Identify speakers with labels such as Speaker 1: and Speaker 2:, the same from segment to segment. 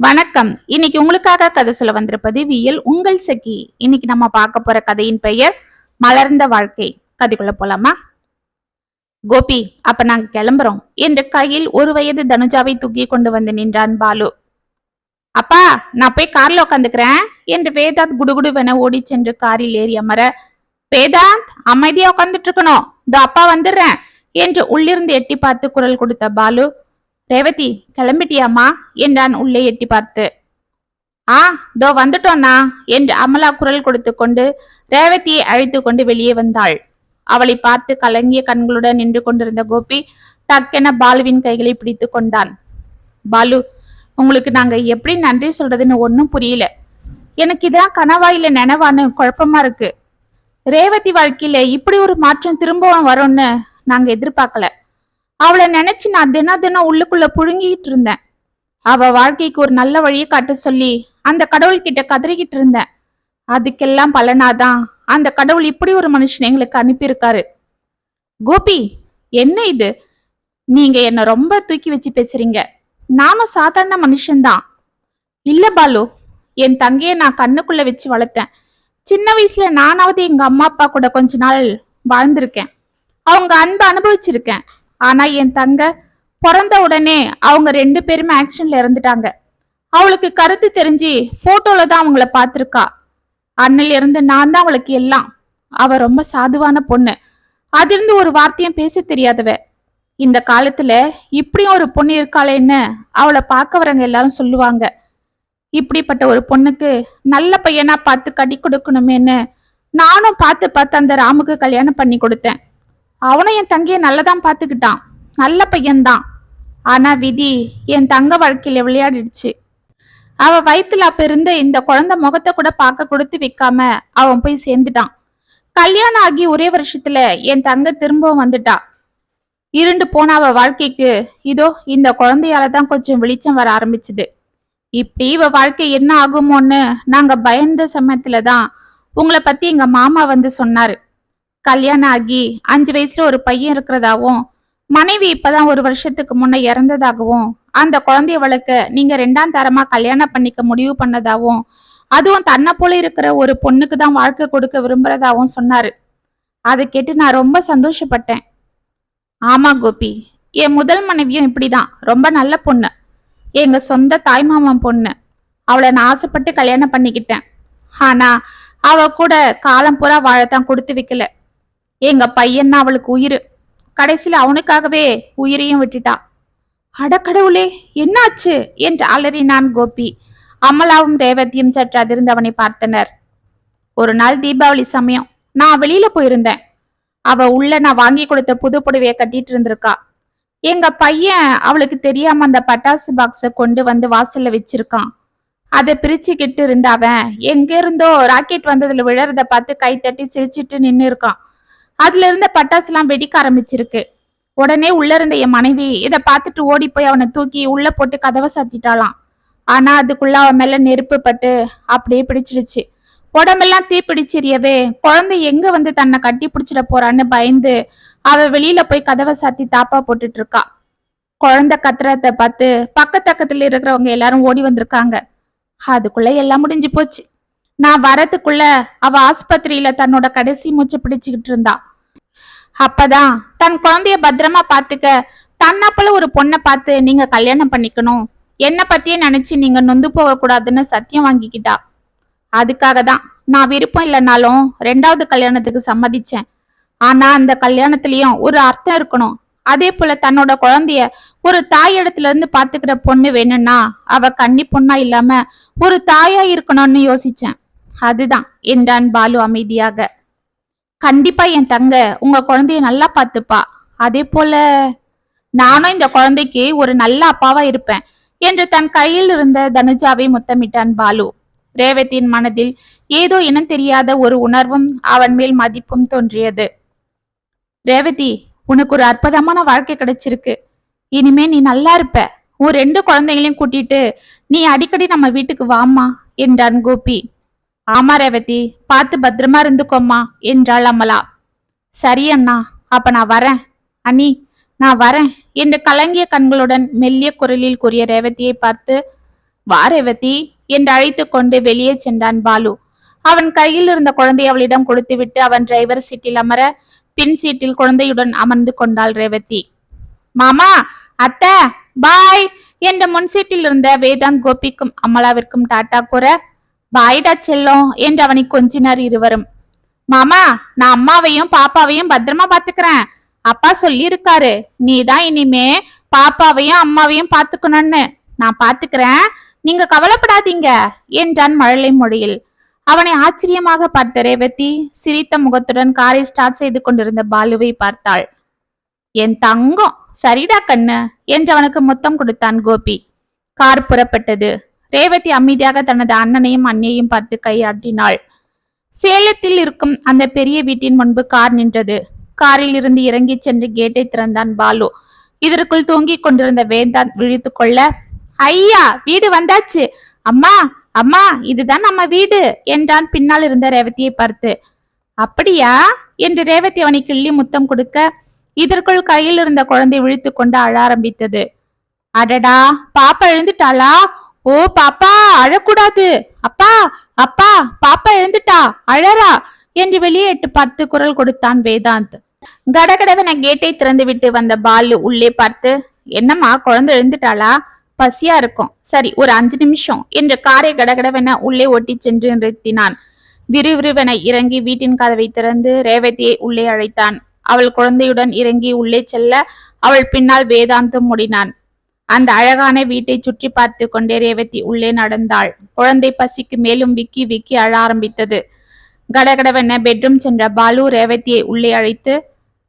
Speaker 1: வணக்கம். இன்னைக்கு உங்களுக்காக கதை சொல்ல வந்திருப்பது வியல் உங்கள் சகி. இன்னைக்கு நம்ம பார்க்க போற கதையின் பெயர் மலர்ந்த வாழ்க்கை. கதைக்குள்ள போலாமா? கோபி அப்ப நாங்க கிளம்புறோம். என்று கையில் ஒரு வயது தனுஜாவை தூக்கி கொண்டு வந்து நின்றான் பாலு. அப்பா நான் போய் கார்ல உட்காந்துக்கிறேன் என்று வேதாந்த் குடுகுடுவென ஓடி சென்று காரில் ஏறி அமர வேதாந்த் அமைதியா உட்காந்துட்டு இருக்கணும். இதோ அப்பா வந்துடுறேன் என்று உள்ளிருந்து எட்டி பார்த்து குரல் கொடுத்த பாலு ரேவதி கிளம்பிட்டியாமா என்றான் உள்ளே எட்டி பார்த்து. ஆ தோ வந்துட்டோண்ணா என்று அமலா குரல் கொடுத்து கொண்டு ரேவதியை அழைத்து கொண்டு வெளியே வந்தாள். அவளை பார்த்து கலங்கிய கண்களுடன் நின்று கொண்டிருந்த கோபி டக்கென பாலுவின் கைகளை பிடித்து கொண்டான். பாலு உங்களுக்கு நாங்க எப்படி நன்றி சொல்றதுன்னு ஒன்றும் புரியல. எனக்கு இதான் கனவா இல்ல நினைவான்னு குழப்பமா இருக்கு. ரேவதி வாழ்க்கையில இப்படி ஒரு மாற்றம் திரும்பவும் வரும்னு நாங்க எதிர்பார்க்கல. அவளை நினைச்சு நான் தினம் தினம் உள்ளுக்குள்ள புழுங்கிட்டு இருந்தேன். அவ வாழ்க்கைக்கு ஒரு நல்ல வழியை காட்ட சொல்லி அந்த கடவுள்கிட்ட கதறிக்கிட்டு இருந்தேன். அதுக்கெல்லாம் பலனாதான் அந்த கடவுள் இப்படி ஒரு மனுஷன் எங்களுக்கு அனுப்பியிருக்காரு. கோபி என்ன இது? நீங்க என்ன ரொம்ப தூக்கி வச்சு பேசுறீங்க. நாம சாதாரண மனுஷன்தான். இல்ல பாலு என் தங்கைய நான் கண்ணுக்குள்ள வச்சு வளர்த்தேன். சின்ன வயசுல நானாவது எங்க அம்மா அப்பா கூட கொஞ்ச நாள் வாழ்ந்திருக்கேன். அவங்க அன்பை அனுபவிச்சிருக்கேன். ஆனா என் தங்க பிறந்த உடனே அவங்க ரெண்டு பேருமே ஆக்சிடென்ட்ல இறந்துட்டாங்க. அவளுக்கு கருத்து தெரிஞ்சு போட்டோல தான் அவங்கள பார்த்திருக்கா. அன்னையில இருந்து நான் தான் அவளுக்கு எல்லாம். அவ ரொம்ப சாதுவான பொண்ணு. அதிலிருந்து ஒரு வார்த்தையும் பேச தெரியாதவ. இந்த காலத்துல இப்படியும் ஒரு பொண்ணு இருக்காளேன்னு அவளை பார்க்க வரவங்க எல்லாரும் சொல்லுவாங்க. இப்படிப்பட்ட ஒரு பொண்ணுக்கு நல்ல பையனா பார்த்து கட்டி கொடுக்கணுமேன்னு நானும் பார்த்து பார்த்து அந்த ராமுக்கு கல்யாணம் பண்ணி கொடுத்தேன். அவனும் என் தங்கைய நல்லதான் பார்த்துக்கிட்டான். நல்ல பையன்தான். ஆனா விதி என் தங்க வாழ்க்கையில விளையாடிடுச்சு. அவ வயித்துல அப்ப இருந்த இந்த குழந்தை முகத்தை கூட பார்க்க கொடுத்து வைக்காம அவன் போய் சேர்ந்துட்டான். கல்யாணம் ஆகி ஒரே வருஷத்துல என் தங்க திரும்பவும் வந்துட்டா. இருண்டு போன அவ வாழ்க்கைக்கு இதோ இந்த குழந்தையால தான் கொஞ்சம் வெளிச்சம் வர ஆரம்பிச்சுது. இப்படி இவ வாழ்க்கை என்ன ஆகுமோன்னு நாங்க பயந்த சமயத்துல தான் உங்களை பத்தி எங்க மாமா வந்து சொன்னாரு. கல்யாணம் ஆகி அஞ்சு வயசுல ஒரு பையன் இருக்கிறதாவும் மனைவி இப்பதான் ஒரு வருஷத்துக்கு முன்ன இறந்ததாகவும் அந்த குழந்தைய வளர்க்க நீங்க ரெண்டாம் தரமா கல்யாணம் பண்ணிக்க முடிவு பண்ணதாவும் அதுவும் தன்னை போல இருக்கிற ஒரு பொண்ணுக்கு தான் வாழ்க்கை கொடுக்க விரும்புறதாவும் சொன்னாரு. அதை கேட்டு நான் ரொம்ப சந்தோஷப்பட்டேன். ஆமா கோபி என் முதல் மனைவியும் இப்படிதான். ரொம்ப நல்ல பொண்ணு. எங்க சொந்த தாய்மாமன் பொண்ணு. அவளை நான் ஆசைப்பட்டு கல்யாணம் பண்ணிக்கிட்டேன். ஆனா அவ கூட காலம் பூரா வாழத்தான் கொடுத்து வைக்கல. எங்க பையன் அவளுக்கு உயிர். கடைசியில் அவனுக்காகவே உயிரையும் விட்டுட்டா. அடக்கடவுளே என்னாச்சு? என்று அலறினான் கோபி. அமலாவும் ரேவதியும் சற்று அதிர்ந்து அவனை பார்த்தனர். ஒரு நாள் தீபாவளி சமயம். நான் வெளியில போயிருந்தேன். அவ உள்ள நான் வாங்கி கொடுத்த புது புடவைய கட்டிட்டு இருந்திருக்கா. எங்க பையன் அவளுக்கு தெரியாம அந்த பட்டாசு பாக்ஸ கொண்டு வந்து வாசல்ல வச்சிருக்கான். அதை பிரிச்சுக்கிட்டு இருந்தவன் எங்க இருந்தோ ராக்கெட் வந்ததுல விழறத பார்த்து கை தட்டி சிரிச்சிட்டு நின்னு இருக்கான் அதுல இருந்த பட்டாசுலாம் வெடிக்க ஆரம்பிச்சிருக்கு. உடனே உள்ள இருந்த என் மனைவி இதை பார்த்துட்டு ஓடி போய் அவனை தூக்கி உள்ள போட்டு கதவை சாத்திட்டாளாம். ஆனா அதுக்குள்ள அவன் மேல நெருப்பு பட்டு அப்படியே பிடிச்சிடுச்சு. உடம்பெல்லாம் தீ பிடிச்சிரியவே குழந்தை எங்க வந்து தன்னை கட்டி பிடிச்சிட போறான்னு பயந்து அவ வெளியில போய் கதவை சாத்தி தாப்பா போட்டுட்டு இருக்கா. குழந்தை கத்துறத பார்த்து பக்கத்தக்கத்துல இருக்கிறவங்க எல்லாரும் ஓடி வந்திருக்காங்க. அதுக்குள்ள எல்லாம் முடிஞ்சு போச்சு. நான் வரத்துக்குள்ள அவ ஆஸ்பத்திரியில தன்னோட கடைசி மூச்சு பிடிச்சுக்கிட்டு இருந்தா. அப்பதான் தன் குழந்தைய பத்திரமா பாத்துக்க தன்னை போல ஒரு பொண்ணை பார்த்து நீங்க கல்யாணம் பண்ணிக்கணும். என்ன பத்தியே நினைச்சு நீங்க நொந்து போக கூடாதுன்னு சத்தியம் வாங்கிக்கிட்டா. அதுக்காக தான் நான் விருப்பம் இல்லைனாலும் ரெண்டாவது கல்யாணத்துக்கு சம்மதிச்சேன். ஆனா அந்த கல்யாணத்திலயும் ஒரு அர்த்தம் இருக்கணும். அதே போல தன்னோட குழந்தைய ஒரு தாய் இடத்துல இருந்து பாத்துக்கிற பொண்ணு வேணும்னா அவ கன்னி பொண்ணா இல்லாம ஒரு தாயா இருக்கணும்னு யோசிச்சேன். அதுதான் என்றான் பாலு அமைதியாக. கண்டிப்பா என் தங்க உங்க குழந்தைய நல்லா பாத்துப்பா அதே போல நானும் இந்த குழந்தைக்கு ஒரு நல்ல அப்பாவா இருப்பேன் என்று தன் கையில் இருந்த தனுஜாவை முத்தமிட்டான் பாலு. ரேவதியின் மனதில் ஏதோ இனம் தெரியாத ஒரு உணர்வும் அவன் மேல் மதிப்பும் தோன்றியது. ரேவதி உனக்கு ஒரு அற்புதமான வாழ்க்கை கிடைச்சிருக்கு. இனிமே நீ நல்லா இருப்ப. உன் ரெண்டு குழந்தைகளையும் கூட்டிட்டு நீ அடிக்கடி நம்ம வீட்டுக்கு வாமா என்றான் கோபி. ஆமா ரேவதி பார்த்து பத்திரமா இருந்துக்கோம்மா என்றாள் அமலா. சரி அண்ணா அப்ப நான் வரேன். அண்ணி நான் வரேன் என்று கலங்கிய கண்களுடன் மெல்லிய குரலில் கூறிய ரேவதியை பார்த்து வா ரேவதி என்று அழைத்துக் கொண்டு வெளியே சென்றான் பாலு. அவன் கையில் இருந்த குழந்தையை அவளிடம் கொடுத்துவிட்டு அவன் டிரைவர் சீட்டில் அமர பின் சீட்டில் குழந்தையுடன் அமர்ந்து கொண்டாள் ரேவதி. மாமா அத்தை பாய் என்ற முன் சீட்டில் இருந்த வேதாந்த் கோபிக்கும் அமலாவிற்கும் டாட்டா கூற பாய்டா செல்லம் என்று அவனை கொஞ்சினார் இருவரும். மாமா நான் அம்மாவையும் பாப்பாவையும் பத்திரமா பாத்துக்கிறேன். அப்பா சொல்லியிருக்காரு நீ நீதான் இனிமே பாப்பாவையும் அம்மாவையும் பாத்துக்கணும்னு. நான் பாத்துக்கிறேன் நீங்க கவலைப்படாதீங்க என்றான் மழலை மொழியில். அவனை ஆச்சரியமாக பார்த்த ரேவதி சிரித்த முகத்துடன் காரை ஸ்டார்ட் செய்து கொண்டிருந்த பாலுவை பார்த்தாள். என் தங்கம் சரிடா கண்ணு என்று அவனுக்கு முத்தம் கொடுத்தான் கோபி. கார் புறப்பட்டது. ரேவதி அமைதியாக தனது அண்ணனையும் அன்னையையும் பார்த்து கையாட்டினாள். சேலத்தில் இருக்கும் அந்த பெரிய வீட்டின் முன்பு கார் நின்றது. காரில் இருந்து இறங்கி சென்று கேட்டை திறந்தான் பாலு. இதற்குள் தூங்கிக் கொண்டிருந்த வேந்தான் விழித்து கொள்ள ஐயா வீடு வந்தாச்சு. அம்மா அம்மா இதுதான் நம்ம வீடு என்றான் பின்னால் இருந்த ரேவதியை பார்த்து. அப்படியா? என்று ரேவதி அவனை கிள்ளி முத்தம் கொடுக்க இதற்குள் கையில் இருந்த குழந்தை விழித்து கொண்டு அழ ஆரம்பித்தது. அடடா பாப்பா எழுந்துட்டாளா? ஓ பாப்பா அழக்கூடாது. அப்பா அப்பா பாப்பா எழுந்துட்டா அழறா என்று வெளியே எட்டு பார்த்து குரல் கொடுத்தான் வேதாந்த். கடகடவென கேட்டை திறந்து விட்டு வந்த பாலு உள்ளே பார்த்து என்னம்மா குழந்தை எழுந்துட்டாளா? பசியா இருக்கும். சரி ஒரு அஞ்சு நிமிஷம் என்று காரை கடகடவென உள்ளே ஓட்டி சென்று நிறுத்தினான். விறுவிறுவென இறங்கி வீட்டின் கதவை திறந்து ரேவதியை உள்ளே அழைத்தான். அவள் குழந்தையுடன் இறங்கி உள்ளே செல்ல அவள் பின்னால் வேதாந்தம் முடினான் அந்த அழகான வீட்டை சுற்றி பார்த்து கொண்டே ரேவதி உள்ளே நடந்தாள். குழந்தை பசிக்கு மேலும் விக்கி விக்கி அழ ஆரம்பித்தது. கடகடவென பெட்ரூம் சென்ற பாலு ரேவதியை உள்ளே அழைத்து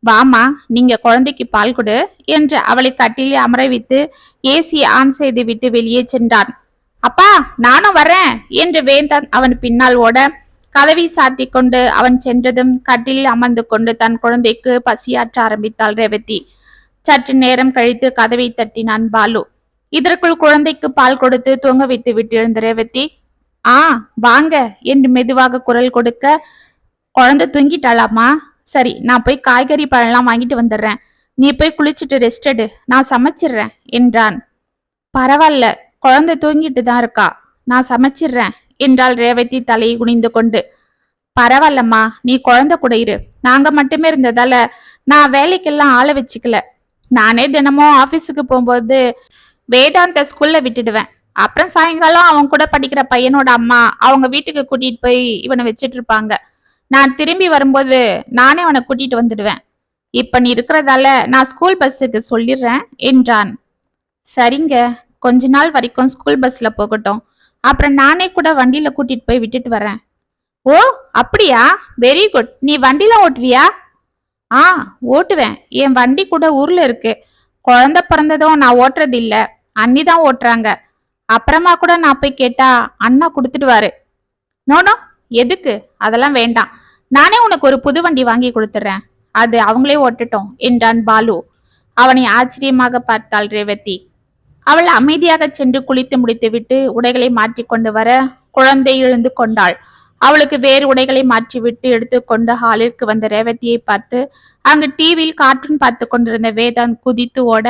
Speaker 1: வாமா நீங்க குழந்தைக்கு பால் கொடு என்று அவளை கட்டிலே அமர வைத்து ஏசி ஆன் செய்து விட்டு வெளியே சென்றான். அப்பா நானும் வரேன் என்று வேந்தான் அவன் பின்னால் ஓட கதவை சாத்தி கொண்டு அவன் சென்றதும் கட்டிலில் அமர்ந்து கொண்டு தன் குழந்தைக்கு பசியாற்ற ஆரம்பித்தாள் ரேவதி. சற்று நேரம் கழித்து கதவை தட்டினான் பாலு. இதற்குள் குழந்தைக்கு பால் கொடுத்து தூங்க வைத்து விட்டிருந்த ரேவதி ஆ வாங்க என்று மெதுவாக குரல் கொடுக்க குழந்தை தூங்கிட்டாளாமா சரி நான் போய் காய்கறி பழம்லாம் வாங்கிட்டு வந்துடுறேன். நீ போய் குளிச்சுட்டு ரெஸ்ட் எடு. நான் சமைச்சிடுறேன் என்றான். பரவாயில்ல குழந்தை தூங்கிட்டு தான் இருக்கா. நான் சமைச்சிடுறேன் என்றாள் ரேவதி தலையை குனிந்து கொண்டு. பரவாயில்லம்மா நீ குழந்தை கூட இரு. நாங்க மட்டுமே இருந்ததால நான் வேலைக்கெல்லாம் ஆளை வச்சுக்கல. நானே தினமும் ஆஃபீஸுக்கு போகும்போது வேதாந்த ஸ்கூல்ல விட்டுடுவேன். அப்புறம் சாயங்காலம் அவன் கூட படிக்கிற பையனோட அம்மா அவங்க வீட்டுக்கு கூட்டிட்டு போய் இவனை வச்சிட்டு இருப்பாங்க. நான் திரும்பி வரும்போது நானே அவனை கூட்டிட்டு வந்துடுவேன். இப்ப நீ இருக்கிறதால நான் ஸ்கூல் பஸ்ஸுக்கு சொல்லிடுறேன் என்றான். சரிங்க கொஞ்ச நாள் வரைக்கும் ஸ்கூல் பஸ்ல போகட்டும். அப்புறம் நானே கூட வண்டியில கூட்டிட்டு போய் விட்டுட்டு வரேன். ஓ அப்படியா? வெரி குட் நீ வண்டியில ஓட்டுவியா? ஆ ஓட்டுவேன். என் வண்டி கூட ஊர்ல இருக்கு. குழந்தை பிறந்ததும் நான் ஓட்டுறது இல்ல அண்ணி தான் ஓட்டுறாங்க. அப்புறமா கூட நான் போய் கேட்டா அண்ணா கொடுத்துடுவாரு. நோனோ எதுக்கு? அதெல்லாம் வேண்டாம். நானே உனக்கு ஒரு புது வண்டி வாங்கி கொடுத்துட்றேன் அது அவங்களே ஓட்டட்டும் என்றான் பாலு. அவனை ஆச்சரியமாக பார்த்தாள் ரேவதி. அவள் அமைதியாக சென்று குளித்து முடித்துவிட்டு உடைகளை மாற்றிக்கொண்டு வர குழந்தை எழுந்து கொண்டாள். அவளுக்கு வேறு உடைகளை மாற்றிவிட்டு எடுத்துக்கொண்டு ஹாலிற்கு வந்த ரேவதியை பார்த்து அங்கு டிவியில் கார்ட்டூன் பார்த்து கொண்டிருந்த வேதாந்த் குதித்து ஓட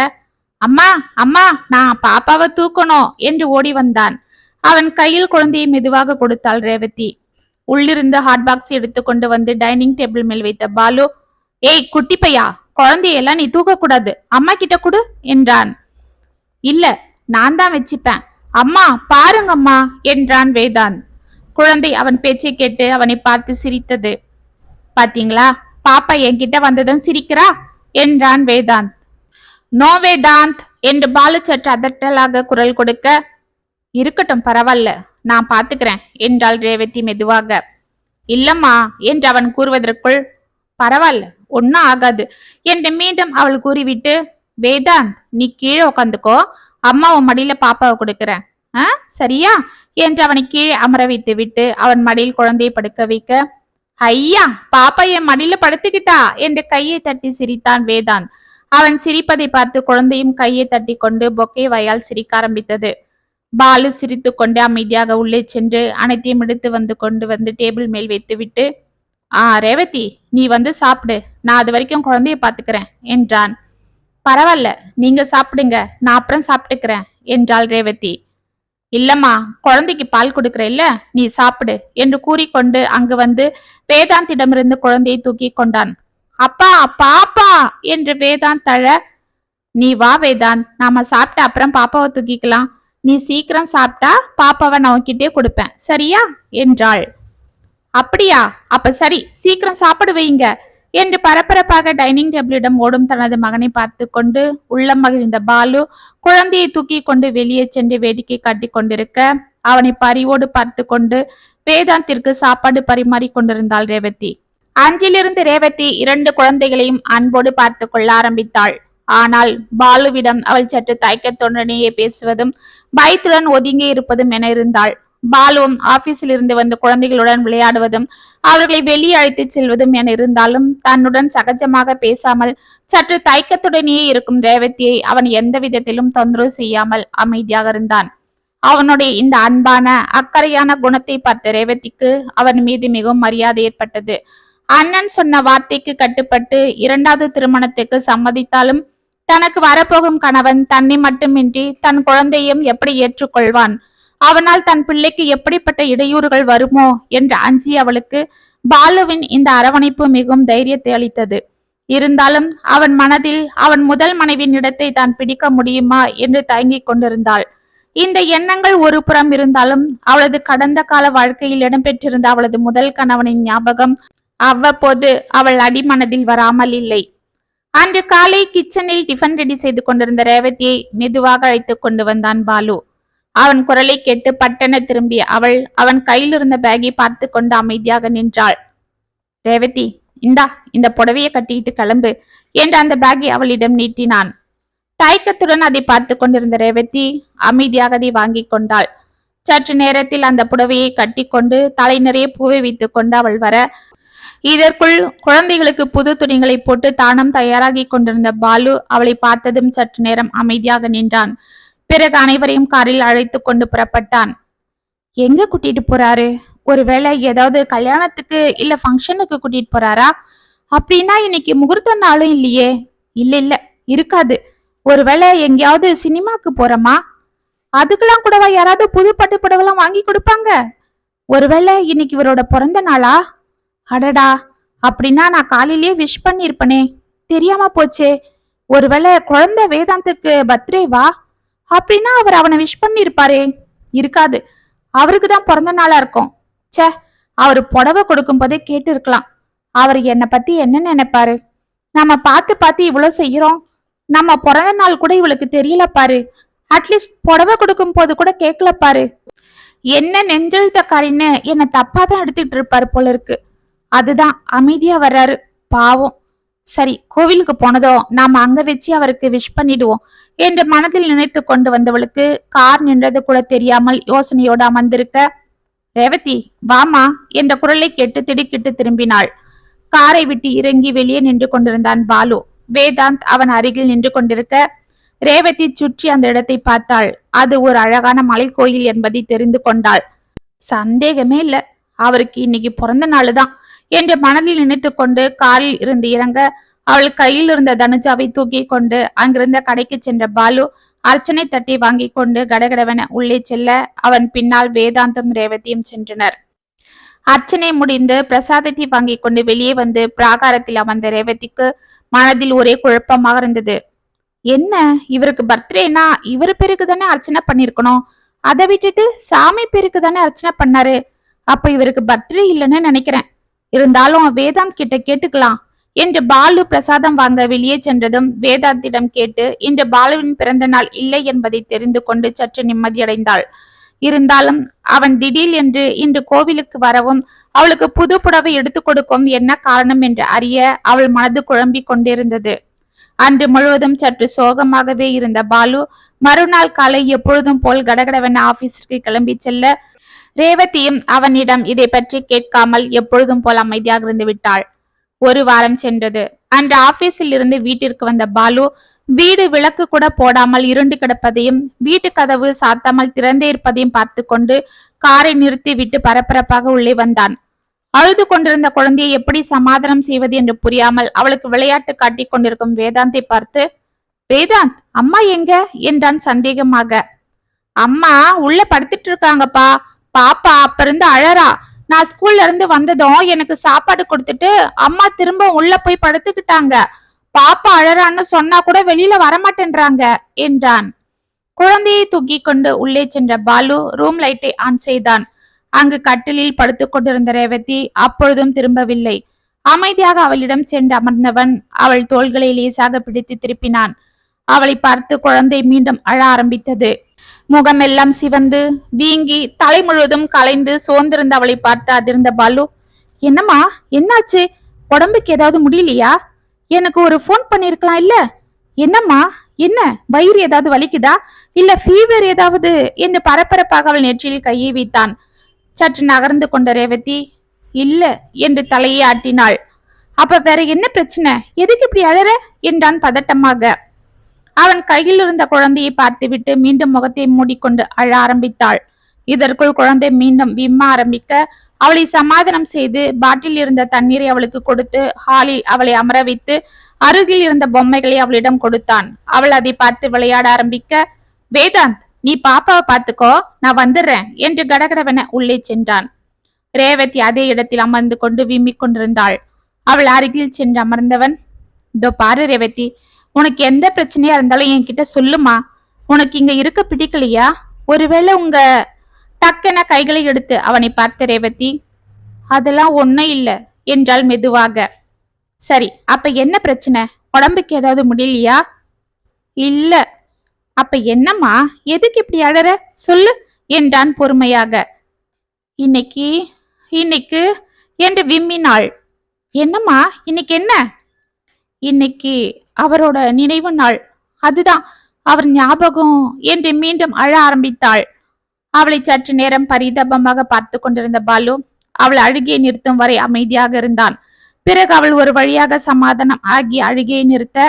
Speaker 1: அம்மா அம்மா நான் பாப்பாவை தூக்கணும் என்று ஓடி வந்தான். அவன் கையில் குழந்தையை மெதுவாக கொடுத்தாள் ரேவதி. உள்ளிருந்து ஹாட் பாக்ஸ் எடுத்துக்கொண்டு வந்து டைனிங் டேபிள் மேல் வைத்த பாலு ஏய் குட்டி பையா குழந்தையெல்லாம் நீ தூக்க கூடாது அம்மா கிட்ட கொடு என்றான். இல்ல நான் தான் வச்சுப்பேன் அம்மா பாருங்கம்மா என்றான் வேதாந்த் குழந்தை அவன் பேச்சை கேட்டு அவனை பார்த்து சிரித்தது. பாத்தீங்களா? பாப்பா என்கிட்ட வந்ததும் சிரிக்கிறா? என்றான் வேதாந்த். நோ வேதாந்த் என்று பாலு சற்று அதட்டலாக குரல் கொடுக்க இருக்கட்டும் பரவாயில்ல நான் பாத்துக்கிறேன் என்றாள் ரேவதி மெதுவாக. இல்லம்மா என்று அவன் கூறுவதற்குள் பரவாயில்ல ஒன்னும் ஆகாது என்று மீண்டும் அவள் கூறிவிட்டு வேதாந்த் நீ கீழே உட்காந்துக்கோ அம்மாவை மடியில பாப்பாவை கொடுக்கிறேன். ஆ? சரியா? என்று அவனை கீழே அமர வைத்து விட்டு அவன் மடியில் குழந்தையை படுக்க வைக்க ஐயா பாப்பா என் மடியில படுத்துக்கிட்டா? என்று கையை தட்டி சிரித்தான் வேதாந்த். அவன் சிரிப்பதை பார்த்து குழந்தையும் கையை தட்டி கொண்டு பொக்கை வயால் சிரிக்க ஆரம்பித்தது. பாலு சிரித்து கொண்டு அமைதியாக உள்ளே சென்று அனைத்தையும் எடுத்து வந்து கொண்டு வந்து டேபிள் மேல் வைத்து விட்டு ஆ ரேவதி நீ வந்து சாப்பிடு. நான் அது வரைக்கும் குழந்தைய பாத்துக்கிறேன் என்றான். பரவாயில்ல நீங்க சாப்பிடுங்க. நான் அப்புறம் சாப்பிட்டுக்கிறேன் என்றாள் ரேவதி. இல்லம்மா குழந்தைக்கு பால் கொடுக்கறல்ல நீ சாப்பிடு என்று கூறிக்கொண்டு அங்கு வந்து வேதாந்திடமிருந்து குழந்தையை தூக்கி கொண்டான். அப்பா பாப்பா என்று வேதாந்த் தழ நீ வா வேதாந்த் நாம சாப்பிட்ட அப்புறம் பாப்பாவை தூக்கிக்கலாம். நீ சீக்கிரம் சாப்பிட்டா பாப்பாவை நான் உன்கிட்டே கொடுப்பேன். சரியா? என்றாள். அப்படியா? அப்ப சரி சீக்கிரம் சாப்பிடு வைங்க என்று பரபரப்பாக டைனிங் டேபிளிடம் ஓடும் தனது மகனை பார்த்து கொண்டு உள்ளம் மகிழ்ந்த பாலு குழந்தையை தூக்கி கொண்டு வெளியே சென்று வேடிக்கை காட்டிக் கொண்டிருக்க அவனை பரிவோடு பார்த்து கொண்டு வேதாந்திற்கு சாப்பாடு பரிமாறி கொண்டிருந்தாள் ரேவதி. அன்றிலிருந்து ரேவதி இரண்டு குழந்தைகளையும் அன்போடு பார்த்து கொள்ள ஆரம்பித்தாள். ஆனால் பாலுவிடம் அவள் சற்று தயக்கத்துடனேயே பேசுவதும் பயத்துடன் ஒதுங்கி இருப்பதும் என இருந்தாள். பாலுவும் ஆபீஸில் இருந்து வந்து குழந்தைகளுடன் விளையாடுவதும் அவர்களை வெளியே அழைத்து செல்வதும் என இருந்தாலும் தன்னுடன் சகஜமாக பேசாமல் சற்று தயக்கத்துடனேயே இருக்கும் ரேவதியை அவன் எந்த விதத்திலும் தொந்தரவு செய்யாமல் அமைதியாக இருந்தான். அவனுடைய இந்த அன்பான அக்கறையான குணத்தை பார்த்த ரேவதிக்கு அவன் மீது மிகவும் மரியாதை ஏற்பட்டது. அண்ணன் சொன்ன வார்த்தைக்கு கட்டுப்பட்டு இரண்டாவது திருமணத்துக்கு சம்மதித்தாலும் தனக்கு வரப்போகும் கணவன் தன்னை மட்டுமின்றி தன் குழந்தையும் எப்படி ஏற்றுக்கொள்வான்? அவனால் தன் பிள்ளைக்கு எப்படிப்பட்ட இடையூறுகள் வருமோ என்று அஞ்சி அவளுக்கு பாலுவின் இந்த அரவணைப்பு மிகவும் தைரியத்தை அளித்தது. இருந்தாலும் அவன் மனதில் அவன் முதல் மனைவியின் இடத்தை தான் பிடிக்க முடியுமா என்று தயங்கிக் கொண்டிருந்தாள். இந்த எண்ணங்கள் ஒரு புறம் இருந்தாலும் அவளது கடந்த கால வாழ்க்கையில் இடம்பெற்றிருந்த அவளது முதல் கணவனின் ஞாபகம் அவ்வப்போது அவள் அடிமனதில் வராமல் இல்லை. அன்று காலை கிச்சனில் டிஃபன் ரெடி செய்து கொண்டிருந்த ரேவதியை மெதுவாக அழைத்துக் கொண்டு வந்தான் பாலு. அவன் குரலை கேட்டு பட்டென திரும்பிய அவள் அவன் கையில் இருந்த பேகை பார்த்து கொண்டு அமைதியாக நின்றாள். ரேவதி இந்தா இந்த புடவையை கட்டிட்டு கிளம்பு என்று அந்த பேகை அவளிடம் நீட்டினான். தயக்கத்துடன் அதை பார்த்து கொண்டிருந்த ரேவதி அமைதியாக அதை வாங்கி கொண்டாள். சற்று நேரத்தில் அந்த புடவையை கட்டி கொண்டு தலை நிறைய பூவை வைத்துக் கொண்டு அவள் வர இதற்குள் குழந்தைகளுக்கு புது துணிகளை போட்டு தானும் தயாராகி கொண்டிருந்த பாலு அவளை பார்த்ததும் சற்று நேரம் அமைதியாக நின்றான். பிறகு அனைவரையும் காரில் அழைத்து கொண்டு புறப்பட்டான். எங்க கூட்டிட்டு போறாரு? ஒருவேளை ஏதாவது கல்யாணத்துக்கு இல்ல ஃபங்க்ஷனுக்கு கூட்டிட்டு போறாரா? அப்படின்னா இன்னைக்கு முகூர்த்த நாளும் இல்லையே. இல்ல இல்ல இருக்காது. ஒருவேளை எங்கேயாவது சினிமாக்கு போறோமா? அதுக்கெல்லாம் கூடவா யாராவது புது பட்டு புடவெல்லாம் வாங்கி கொடுப்பாங்க? ஒருவேளை இன்னைக்கு இவரோட பிறந்த நாளா? அடடா அப்படின்னா நான் காலையிலேயே விஷ் பண்ணிருப்பனே தெரியாம போச்சே. ஒருவேளை குழந்தை வேதாந்துக்கு பர்த்டேவா அப்படின்னா அவர் அவனை விஷ் பண்ணிருப்பாரே இருக்காது. அவருக்கு தான் பிறந்த நாளா இருக்கும். ச்சே அவர் புடவை கொடுக்கும் போதே கேட்டு இருக்கலாம் அவர் என்னை பத்தி என்ன நினைப்பாரு? நம்ம பார்த்து பார்த்து இவ்வளவு செய்யறோம் நம்ம பிறந்த நாள் கூட இவளுக்கு தெரியல பாரு. அட்லீஸ்ட் புடவை கொடுக்கும் போது கூட கேட்கல பாரு. என்ன நெஞ்செழுத்தக்காரின்னு என்னை தப்பா தான் எடுத்துட்டு இருப்பாரு போல இருக்கு. அதுதான் அமைதியா வர்றாரு. பாவம். சரி கோவிலுக்கு போனதோ நாம அங்க வச்சு அவருக்கு விஷ் பண்ணிடுவோம் என்று மனதில் நினைத்து கொண்டு வந்தவளுக்கு கார் நின்றது கூட தெரியாமல் யோசனையோடு அமர்ந்திருக்க ரேவதி வாமா என்ற குரலை கேட்டு திடுக்கிட்டு திரும்பினாள். காரை விட்டு இறங்கி வெளியே நின்று கொண்டிருந்தான் பாலு. வேதாந்த் அவன் அருகில் நின்று கொண்டிருக்க ரேவதி சுற்றி அந்த இடத்தை பார்த்தாள். அது ஒரு அழகான மலைக்கோயில் என்பதை தெரிந்து கொண்டாள். சந்தேகமே இல்ல. அவருக்கு இன்னைக்கு பிறந்த நாள் தான் என்று மனதில் நினைத்து கொண்டு காரில் இருந்து இறங்க அவள் கையில் இருந்த தனுஜாவை தூக்கி கொண்டு அங்கிருந்த கடைக்கு சென்ற பாலு அர்ச்சனை தட்டி வாங்கி கொண்டு கடகடவென உள்ளே செல்ல அவன் பின்னால் வேதாந்தம் ரேவதியும் சென்றனர். அர்ச்சனை முடிந்து பிரசாதத்தை வாங்கி கொண்டு வெளியே வந்து பிராகாரத்தில் அமர்ந்த ரேவதிக்கு மனதில் ஒரே குழப்பமாக இருந்தது. என்ன? இவருக்கு பர்த்டேனா? இவர் பேருக்கு தானே அர்ச்சனை பண்ணிருக்கணும். அதை விட்டுட்டு சாமி பேருக்கு தானே அர்ச்சனை பண்ணாரு. அப்ப இவருக்கு பர்த்டே இல்லைன்னு நினைக்கிறேன். இருந்தாலும் வேதாந்த் கிட்ட கேட்டுக்கலாம் என்று பாலு பிரசாதம் வாங்க வெளியே சென்றதும் வேதாந்திடம் கேட்டு இன்று பாலுவின் பிறந்த நாள் இல்லை என்பதை தெரிந்து கொண்டு சற்று நிம்மதியடைந்தாள். இருந்தாலும் அவன் திடீர் என்று இன்று கோவிலுக்கு வரவும் அவளுக்கு புது புடவை எடுத்து கொடுக்கும் என்ன காரணம் என்று அறிய அவள் மனது குழம்பிக் கொண்டிருந்தது. அன்று முழுவதும் சற்று சோகமாகவே இருந்த பாலு மறுநாள் காலை எப்பொழுதும் போல் கடகடவென ஆபீஸிற்கு கிளம்பி செல்ல ரேவதியும் அவனிடம் இதை பற்றி கேட்காமல் எப்பொழுதும் போல் அமைதியாக இருந்து விட்டாள். ஒரு வாரம் சென்றது. அன்று ஆபீஸில் இருந்து வீட்டிற்கு வந்த பாலு வீடு விளக்கு கூட போடாமல் இருண்டு கிடப்பதையும் வீட்டு கதவு சாத்தாமல் திறந்தே இருப்பதையும் பார்த்து கொண்டு காரை நிறுத்தி விட்டு பரபரப்பாக உள்ளே வந்தான். அழுது கொண்டிருந்த குழந்தையை எப்படி சமாதானம் செய்வது என்று புரியாமல் அவளுக்கு விளையாட்டு காட்டி கொண்டிருக்கும் வேதாந்தை பார்த்து வேதாந்த் அம்மா எங்க? என்றான் சந்தேகமாக. அம்மா உள்ள படுத்துட்டு இருக்காங்கப்பா. பாப்பா அப்ப இருந்து அழறா. நான் ஸ்கூல்ல இருந்து வந்ததும் எனக்கு சாப்பாடு கொடுத்துட்டு அம்மா திரும்ப உள்ள போய் படுத்துக்கிட்டாங்க. பாப்பா அழறான்னு சொன்னா கூட வெளியில வரமாட்டேன்றாங்க என்றான். குழந்தையை தூக்கி கொண்டு உள்ளே சென்ற பாலு ரூம் லைட்டை ஆன் செய்தான். அங்கு கட்டிலில் படுத்துக் கொண்டிருந்த ரேவதி அப்பொழுதும் திரும்பவில்லை. அமைதியாக அவளிடம் சென்று அமர்ந்தவன் அவள் தோள்களை லேசாக பிடித்து திருப்பினான். அவளை பார்த்து குழந்தை மீண்டும் அழ ஆரம்பித்தது. முகமெல்லாம் சிவந்து வீங்கி தலை முழுவதும் கலைந்து சோர்ந்திருந்த அவளை பார்த்து அதிர்ந்த பாலு என்னம்மா என்னாச்சு? உடம்புக்கு ஏதாவது முடியலையா? எனக்கு ஒரு ஃபோன் பண்ணிருக்கலாம் இல்ல? என்னம்மா என்ன? வயிறு ஏதாவது வலிக்குதா? இல்ல ஃபீவர் ஏதாவது? என்று பரபரப்பாக அவள் நெற்றியில் கையை வைத்தான். சற்று நகர்ந்து கொண்ட ரேவதி இல்ல என்று தலையை ஆட்டினாள். அப்ப வேற என்ன பிரச்சனை? எதுக்கு இப்படி அழற? என்றான் பதட்டமாக. அவன் கையில் இருந்த குழந்தையை பார்த்துவிட்டு மீண்டும் முகத்தை மூடிக்கொண்டு அழ ஆரம்பித்தாள். இதற்குள் குழந்தை மீண்டும் விம்ம ஆரம்பிக்க அவளை சமாதானம் செய்து பாட்டில் இருந்த தண்ணீரை அவளுக்கு கொடுத்து ஹாலில் அவளை அமர வைத்து அருகில் இருந்த பொம்மைகளை அவளிடம் கொடுத்தான். அவள் அதை பார்த்து விளையாட ஆரம்பிக்க வேதாந்த் நீ பாப்பாவை பார்த்துக்கோ நான் வந்துடுறேன் என்று கடகடவென உள்ளே சென்றான். ரேவதி அதே இடத்தில் அமர்ந்து கொண்டு விம்மிக் கொண்டிருந்தாள். அவள் அருகில் சென்று அமர்ந்தவன் இதோ பாரு ரேவதி உனக்கு எந்த பிரச்சனையா இருந்தாலும் என்கிட்ட சொல்லுமா? உனக்கு இங்க இருக்க பிடிக்கலையா? ஒருவேளை உங்க டக்கென கைகளை எடுத்து அவனை பார்த்த ரேவதி அதெல்லாம் ஒன்னும் இல்ல என்றால் மெதுவாக. சரி அப்ப என்ன பிரச்சனை? உடம்புக்கு ஏதாவது முடியலையா? இல்ல. அப்ப என்னம்மா? எதுக்கு இப்படி அழற? சொல்லு என்றான் பொறுமையாக. இன்னைக்கு இன்னைக்கு என்று விம்மினாள். என்னம்மா? இன்னைக்கு என்ன? இன்னைக்கு அவரோட நினைவு நாள். அதுதான் அவர் ஞாபகம் என்று மீண்டும் அழ ஆரம்பித்தாள். அவளை சற்று நேரம் பரிதாபமாக பார்த்து கொண்டிருந்த பாலு அவள் அழுகியை நிறுத்தும் வரை அமைதியாக இருந்தான். பிறகு அவள் ஒரு வழியாக சமாதானம் ஆகி அழுகையை நிறுத்த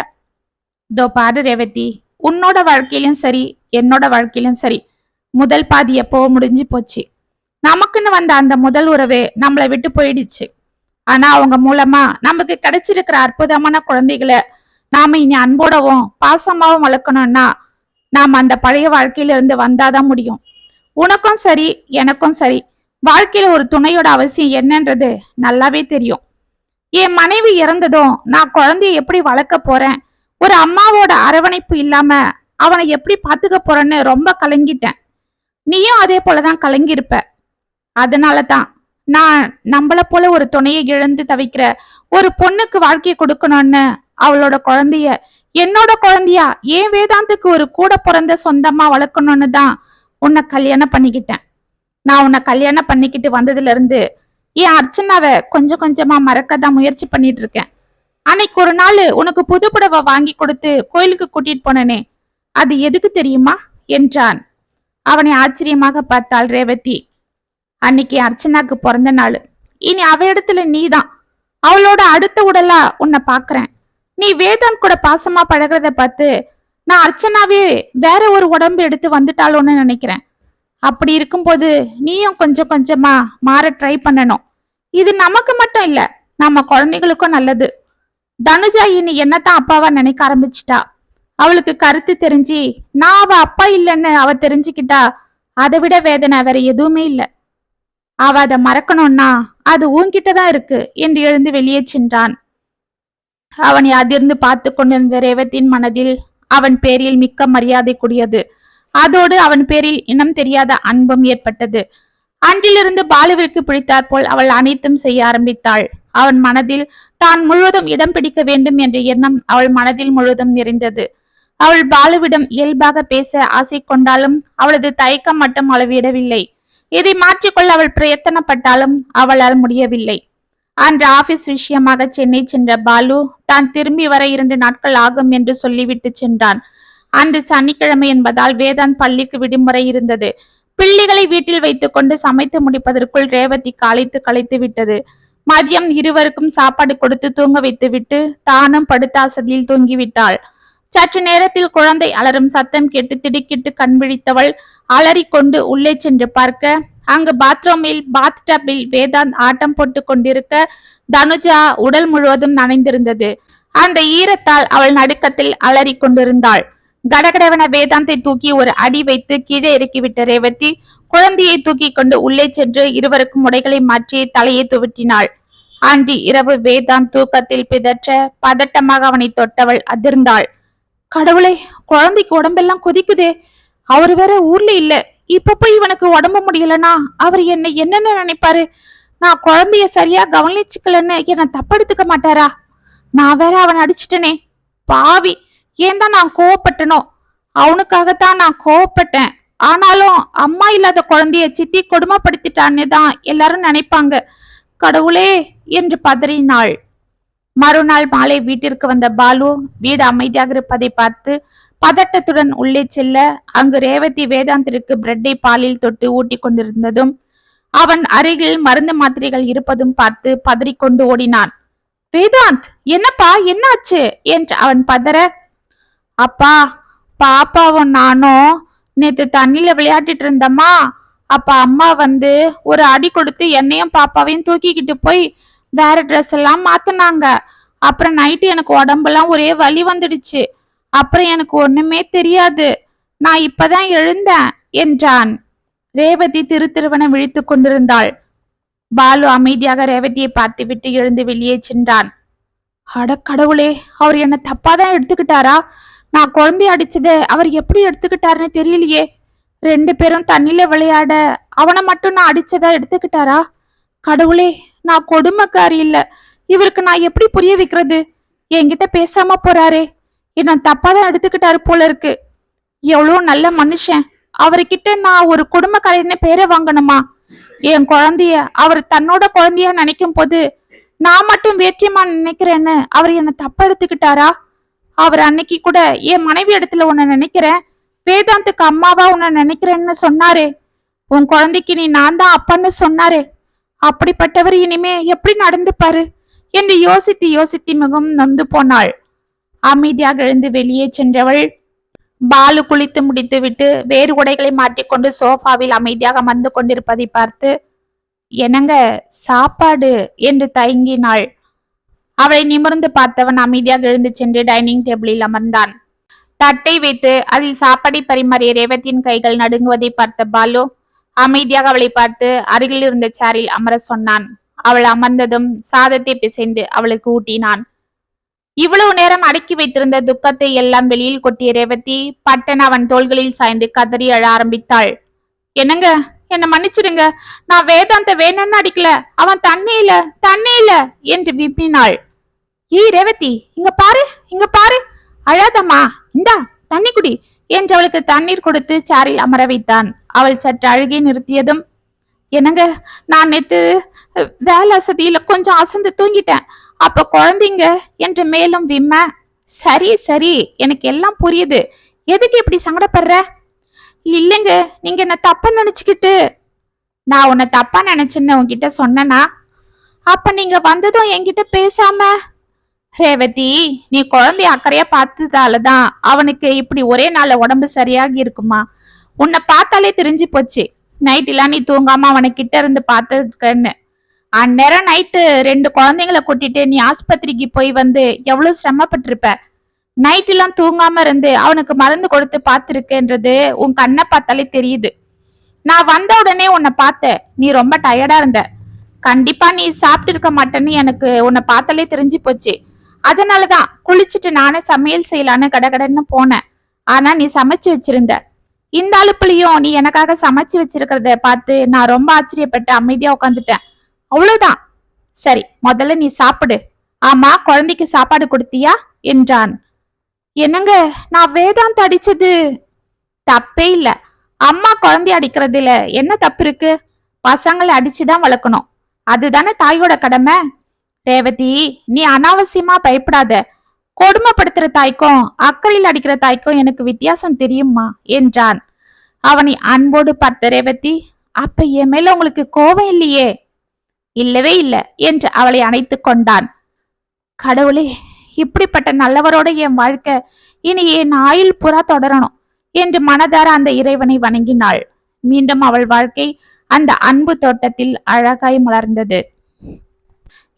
Speaker 1: தோ பாரு ரேவதி உன்னோட வாழ்க்கையிலும் சரி என்னோட வாழ்க்கையிலும் சரி முதல் பாதி எப்போ முடிஞ்சு போச்சு. நமக்குன்னு வந்த அந்த முதல் உறவு நம்மளை விட்டு போயிடுச்சு. ஆனா அவங்க மூலமா நமக்கு கிடைச்சிருக்கிற அற்புதமான குழந்தைகளை நாம இனி அன்போடவும் பாசமாவும் வளர்க்கணும்னா நாம் அந்த பழைய வாழ்க்கையில இருந்து வந்தாதான் முடியும். உனக்கும் சரி எனக்கும் சரி வாழ்க்கையில ஒரு துணையோட அவசியம் என்னன்றது நல்லாவே தெரியும். என் மனைவி இறந்ததும் நான் குழந்தைய எப்படி வளர்க்க போறேன்? ஒரு அம்மாவோட அரவணைப்பு இல்லாம அவனை எப்படி பாத்துக்க போறேன்னு ரொம்ப கலங்கிட்டேன். நீயும் அதே போலதான் கலங்கியிருப்ப. அதனால தான் நான் நம்மள போல ஒரு துணையை இழந்து தவிக்கிற ஒரு பொண்ணுக்கு வாழ்க்கையை கொடுக்கணும்னு அவளோட குழந்தைய என்னோட குழந்தையா? ஏன் வேதாந்துக்கு ஒரு கூட பிறந்த சொந்தமா வளர்க்கணும்னு தான் உன்னை கல்யாணம் பண்ணிக்கிட்டேன். நான் உன்னை கல்யாணம் பண்ணிக்கிட்டு வந்ததுல இருந்து என் அர்ச்சனாவை கொஞ்சம் கொஞ்சமா மறக்க தான் முயற்சி பண்ணிட்டு இருக்கேன். அன்னைக்கு ஒரு நாள் உனக்கு புது புடவை வாங்கி கொடுத்து கோயிலுக்கு கூட்டிட்டு போனனே அது எதுக்கு தெரியுமா? என்றான். அவனை ஆச்சரியமாக பார்த்தாள் ரேவதி. அன்னைக்கு அர்ச்சனாக்கு பிறந்த நாள். இனி அவ இடத்துல நீதான். அவளோட அடுத்த உடலா உன்னை பாக்குறேன் நீ வேதாந்த் கூட பாசமா பழகுறத பார்த்து நான் அர்ச்சனாவே வேற ஒரு உடம்பு எடுத்து வந்துட்டாளோன்னு நினைக்கிறேன். அப்படி இருக்கும்போது நீயும் கொஞ்சம் கொஞ்சமா மாற ட்ரை பண்ணணும். இது நமக்கு மட்டும் இல்ல நம்ம குழந்தைகளுக்கும் நல்லது. தனுஜா இனி என்னத்தான் அப்பாவா நினைக்க ஆரம்பிச்சிட்டா? அவளுக்கு கருத்து தெரிஞ்சு நான் அவ அப்பா இல்லைன்னு அவ தெரிஞ்சுக்கிட்டா அதை விட வேதனை வேற எதுவுமே இல்ல. அவ அதை மறக்கணும்னா அது உன்கிட்ட தான் இருக்கு என்று எழுந்து வெளியே சென்றான். அவனை அதிர்ந்து பார்த்து கொண்டிருந்த ரேவத்தின் மனதில் அவன் பேரில் மிக்க மரியாதை கூடியது. அதோடு அவன் பேரில் இனம் தெரியாத அன்பும் ஏற்பட்டது. அன்றிலிருந்து பாலுவிற்கு பிடித்தாற்போல் அவள் அனைத்தும் செய்ய ஆரம்பித்தாள். அவன் மனதில் தான் முழுவதும் இடம் பிடிக்க வேண்டும் என்ற எண்ணம் அவள் மனதில் முழுவதும் நிறைந்தது. அவள் பாலுவிடம் இயல்பாக பேச ஆசை கொண்டாலும் அவளது தயக்கம் மட்டும் அளவிடவில்லை. இதை மாற்றிக்கொள்ள அவள் பிரயத்தனப்பட்டாலும் அவளால் முடியவில்லை. அன்று ஆபீஸ் விஷயமாக சென்னை சென்ற பாலு தான் திரும்பி வர இரண்டு நாட்கள் ஆகும் என்று சொல்லிவிட்டு சென்றான். அன்று சனிக்கிழமை என்பதால் வேதாந்த் பள்ளிக்கு விடுமுறை இருந்தது. பிள்ளைகளை வீட்டில் வைத்துக்கொண்டு சமைத்து முடிப்பதற்குள் ரேவதி காலைத்து களைத்து விட்டது. மதியம் இருவருக்கும் சாப்பாடு கொடுத்து தூங்க வைத்துவிட்டு தானும் படுத்த அசதியில் தூங்கிவிட்டாள். சற்று நேரத்தில் குழந்தை அலறும் சத்தம் கேட்டு திடுக்கிட்டு கண் விழித்தவள் அலறிக்கொண்டு உள்ளே சென்று பார்க்க அங்கு பாத்ரூமில் பாத் டப்பில் வேதாந்த் ஆட்டம் போட்டு கொண்டிருக்க தனுஜா உடல் முழுவதும் நனைந்திருந்தது. அந்த ஈரத்தால் அவள் நடுக்கத்தில் அலறிக் கொண்டிருந்தாள். கடகடவன வேதாந்தை தூக்கி ஒரு அடி வைத்து கீழே இறக்கிவிட்ட ரேவதி குழந்தையை தூக்கி கொண்டு உள்ளே சென்று இருவருக்கும் உடைகளை மாற்றி தலையை துவட்டினாள். ஆண்டி இரவு வேதாந்த் தூக்கத்தில் பிதற்ற பதட்டமாக அவனை தொட்டவள் அதிர்ந்தாள். கடவுளை குழந்தைக்கு உடம்பெல்லாம் கொதிக்குதே. அவர் வேற ஊர்ல இல்ல. இப்ப போய் இவனுக்கு உடம்பு முடியலனா அவர் என்ன என்னன்னு நினைப்பாரு? நான் குழந்தைய சரியா கவனிச்சுக்கலன்னு என்ன தப்படுத்துக்க மாட்டாரா? நான் வேற அவன் அடிச்சிட்டனே. பாவி ஏன் தான் நான் கோவப்பட்டனோ? அவனுக்காகத்தான் நான் கோவப்பட்டேன். ஆனாலும் அம்மா இல்லாத குழந்தைய சித்தி கொடுமைப்படுத்திட்டான்னு தான் எல்லாரும் நினைப்பாங்க. கடவுளே என்று பதறினாள். மறுநாள் மாலை வீட்டிற்கு வந்த பாலு வீடு அமைதியாக இருப்பதை பார்த்து பதட்டத்துடன் உள்ளே செல்ல அங்கு ரேவதி வேதாந்திற்கு பிரெட்டை பாலில் தொட்டு ஊட்டி கொண்டிருந்ததும் அவன் அருகில் மருந்து மாத்திரைகள் இருப்பதும் பார்த்து பதறிக்கொண்டு ஓடினான். வேதாந்த் என்னப்பா என்னாச்சு? என்று அவன் பதற அப்பா பாப்பாவும் நானும் நேத்து தண்ணியில விளையாடிட்டு இருந்தம்மா. அப்ப அம்மா வந்து ஒரு அடி கொடுத்து என்னையும் பாப்பாவையும் தூக்கிக்கிட்டு போய் வேற ட்ரெஸ் எல்லாம் மாத்தினாங்க. அப்புறம் நைட்டு எனக்கு உடம்பெல்லாம் ஒரே வலி வந்துடுச்சு. அப்புறம் எனக்கு ஒண்ணுமே தெரியாது. நான் இப்பதான் எழுந்தேன் என்றான். ரேவதி திருத்திருவனை விழித்து விழித்துக் கொண்டிருந்தாள். பாலு அமைதியாக ரேவதியை பார்த்துவிட்டு எழுந்து வெளியே சென்றான். அட கடவுளே அவர் என்ன தப்பாதான் எடுத்துக்கிட்டாரா? நான் குழந்தை அடிச்சது அவர் எப்படி எடுத்துக்கிட்டாருன்னு தெரியலையே. ரெண்டு பேரும் தண்ணில விளையாட அவனை மட்டும் நான் அடிச்சதா எடுத்துக்கிட்டாரா? கடவுளே நான் கொடுமைக்காரி இல்ல. இவருக்கு நான் எப்படி புரிய வைக்கிறது? என்கிட்ட பேசாம போறாரே. என்ன தப்பாதான் எடுத்துக்கிட்டாரு போல இருக்கு. எவ்வளவு நல்ல மனுஷன். அவர்கிட்ட நான் ஒரு குடும்பக்காரன்னு பேரை வாங்கணுமா? என் குழந்தைய அவர் தன்னோட குழந்தைய நினைக்கும் போது நான் மட்டும் வேற்றியமா நினைக்கிறேன்னு அவர் என்ன தப்பா எடுத்துக்கிட்டாரா? அவர் அன்னைக்கு கூட என் மனைவி இடத்துல உன்னை நினைக்கிறேன். வேதாந்துக்கு அம்மாவா உன்னை நினைக்கிறேன்னு சொன்னாரே. உன் குழந்தைக்கு நீ நான் தான் அப்பான்னு சொன்னாரே. அப்படிப்பட்டவர் இனிமே எப்படி நடந்துப்பாரு? என்று யோசித்து யோசித்து மிகவும் நொந்து போனாள். அமைதியாக எழுந்து வெளியே சென்றவள். பாலு குளித்து முடித்துவிட்டு வேறு உடைகளை மாட்டிக்கொண்டு சோஃபாவில் அமைதியாக அமர்ந்து கொண்டிருப்பதை பார்த்து என்னங்க சாப்பாடு? என்று தயங்கினாள். அவளை நிமிர்ந்து பார்த்தவன் அமைதியாக எழுந்து சென்று டைனிங் டேபிளில் அமர்ந்தான். தட்டை வைத்து அதில் சாப்பாடை பரிமாறிய ரேவதியின் கைகள் நடுங்குவதை பார்த்த பாலு அமைதியாக அவளை பார்த்து அருகில் இருந்த சேரில் அமர சொன்னான். அவள் அமர்ந்ததும் சாதத்தை பிசைந்து அவளுக்கு ஊட்டினான். இவ்வளவு நேரம் அடக்கி வைத்திருந்த துக்கத்தை எல்லாம் வெளியில் கொட்டிய ரேவதி பட்டன் அவன் தோள்களில் சாய்ந்து கதறி அழ ஆரம்பித்தாள். என்னங்க? என்ன மன்னிச்சிடுங்க. நான் வேதாந்த வேணும்னு அடிக்கல. அவன் தண்ணியில தண்ணியில என்று விம்பினாள் ஏய் ரேவதி இங்க பாரு இங்க பாரு. அழாதம்மா இந்தா தண்ணி குடி என்று அவளுக்கு தண்ணீர் கொடுத்து சாரில் அமர வைத்தான். அவள் சற்று அழுகி நிறுத்தியதும் என்னங்க நான் நேத்து வேலை வசதியில கொஞ்சம் அசந்து தூங்கிட்டேன். அப்ப குழந்தைங்க என்று மேலும் விம்ம சரி சரி எனக்கு எல்லாம் புரியுது. எதுக்கு இப்படி சங்கடப்படுற? இல்லைங்க நீங்க என்ன தப்பா நினைச்சுக்கிட்டு. நான் உன்னை தப்பா நினைச்சேன்னு உன்கிட்ட சொன்னனா? அப்ப நீங்க வந்ததும் என்கிட்ட பேசாம ரேவதி நீ குழந்தைய அக்கறையா பார்த்ததாலதான் அவனுக்கு இப்படி ஒரே நாள்ல உடம்பு சரியாகி இருக்குமா? உன்னை பார்த்தாலே தெரிஞ்சு போச்சு. நைட்டுலாம் நீ தூங்காம அவனை கிட்ட இருந்து பார்த்துருக்கன்னு அந்நேரம் நைட்டு ரெண்டு குழந்தைங்களை கூட்டிட்டு நீ ஆஸ்பத்திரிக்கு போய் வந்து எவ்வளவு சிரமப்பட்டிருப்ப? நைட்டெல்லாம் தூங்காம இருந்து அவனுக்கு மருந்து கொடுத்து பார்த்துருக்கேன்றது உன் கண்ணை பார்த்தாலே தெரியுது. நான் வந்த உடனே உன்னை பார்த்தேன். நீ ரொம்ப டயர்டா இருந்த. கண்டிப்பா நீ சாப்பிட்டு இருக்க மாட்டேன்னு எனக்கு உன்னை பார்த்தாலே தெரிஞ்சு போச்சு. அதனாலதான் குளிச்சுட்டு நானே சமையல் செய்யலான்னு கடகடன்னு போனேன். ஆனா நீ சமைச்சு வச்சிருந்த. இந்த அழுப்புலயும் நீ எனக்காக சமைச்சு வச்சிருக்கிறத பார்த்து நான் ரொம்ப ஆச்சரியப்பட்டு அமைதியா உட்காந்துட்டேன் அவ்வளவுதான். சரி முதல்ல நீ சாப்பிடு. ஆமா குழந்தைக்கு சாப்பாடு கொடுத்தியா? என்றான். என்னங்க நான் வேதாந்த் அடிச்சது? தப்பே இல்ல. அம்மா குழந்தைய அடிக்கிறதுல என்ன தப்பு இருக்கு? பசங்களை அடிச்சுதான் வளர்க்கணும். அதுதானே தாயோட கடமை? ரேவதி நீ அனாவசியமா பயப்படாத. கொடுமைப்படுத்துற தாய்க்கும் அக்கறையில் அடிக்கிற தாய்க்கும் எனக்கு வித்தியாசம் தெரியுமா என்றான். அவனை அன்போடு பார்த்த ரேவதி அப்ப என் மேல உங்களுக்கு கோவம் இல்லையே? இல்லவே இல்லை என்று அவளை அணைத்து கொண்டான். கடவுளே இப்படிப்பட்ட நல்லவரோட என் வாழ்க்கை இனி என் ஆயுள் புறா தொடரணும் என்று மனதார அந்த இறைவனை வணங்கினாள். மீண்டும் அவள் வாழ்க்கை அந்த அன்பு தோட்டத்தில் அழகாய் மலர்ந்தது.